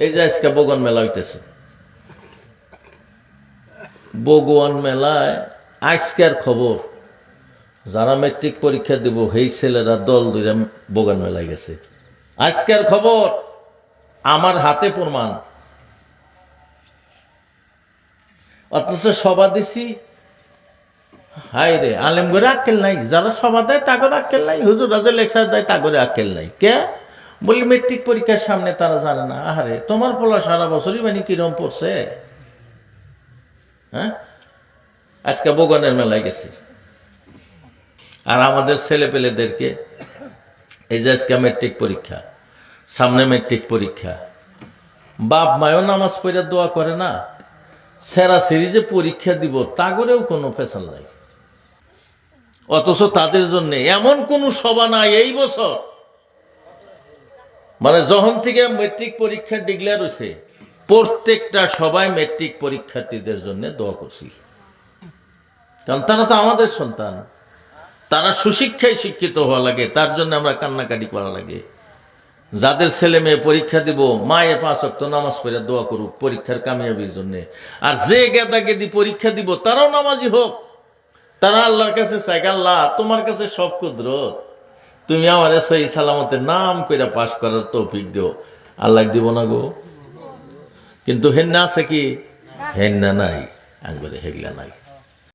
এই যে আজকে বগন মেলা হইতেছে। বগুয়ান মেলায় আজকের খবর, যারা মেট্রিক পরীক্ষা দিব, সেই ছেলেরা দল দুইরা বগান মেলায় গেছে। আজকের খবর, আমার হাতে প্রমাণ। অথচ সভা দিছি। হাই রে আলেম করে আক্কেল নাই। যারা সভা দেয়, তাগরে আক্কেল নাই। হুজুর রাজা লেকচার দেয়, তাগরে আক্কেল নাই। কে? বলি মেট্রিক পরীক্ষার সামনে তারা জানে না, আহারে, তোমার পোলা সারা বছরই মানে কিরম পড়ছে? হ্যাঁ? আজকে বগনের মেলায় গেছি। আর আমাদের ছেলে পেলেদেরকে এই যে আজকে মেট্রিক পরীক্ষা, সামনে মেট্রিক পরীক্ষা, বাপ মায়ও নামাজ পড়ে দোয়া করে না, সেরা সিরিজে পরীক্ষা দিব, তা করেও কোনো পেশাল নাই। অথচ তাদের জন্য এমন কোনো সভা নাই এই বছর। মানে যখন থেকে মেট্রিক পরীক্ষা ডিক্লেয়ার হয়েছে প্রত্যেকটা সবাই মেট্রিক পরীক্ষার্থীদের জন্য দোয়া করছি। কারণ তারা তো আমাদের সন্তান। তারা সুশিক্ষায় শিক্ষিত হওয়া লাগে, তার জন্য আমরা কান্নাকাটি করা লাগে। যাদের ছেলে মেয়ে পরীক্ষা দিব, মায়ে পাঁচ অক্ত নামাজ পড়ে দোয়া করুক পরীক্ষার কামিয়াবির জন্য। আর যে গেদা গেদি পরীক্ষা দিব, তারাও নামাজি হোক। তারা আল্লাহর কাছে চাই আল্লাহ, তোমার কাছে সব ক্ষুদ্র তুমি আমার সেই সালামতের নাম কইরা পাশ করার তৌফিক দিও। আল্লাহ দিব না গো। কিন্তু হেন্না আছে কি? হেন্না নাই। আঙ্গুরে হেগলা নাই।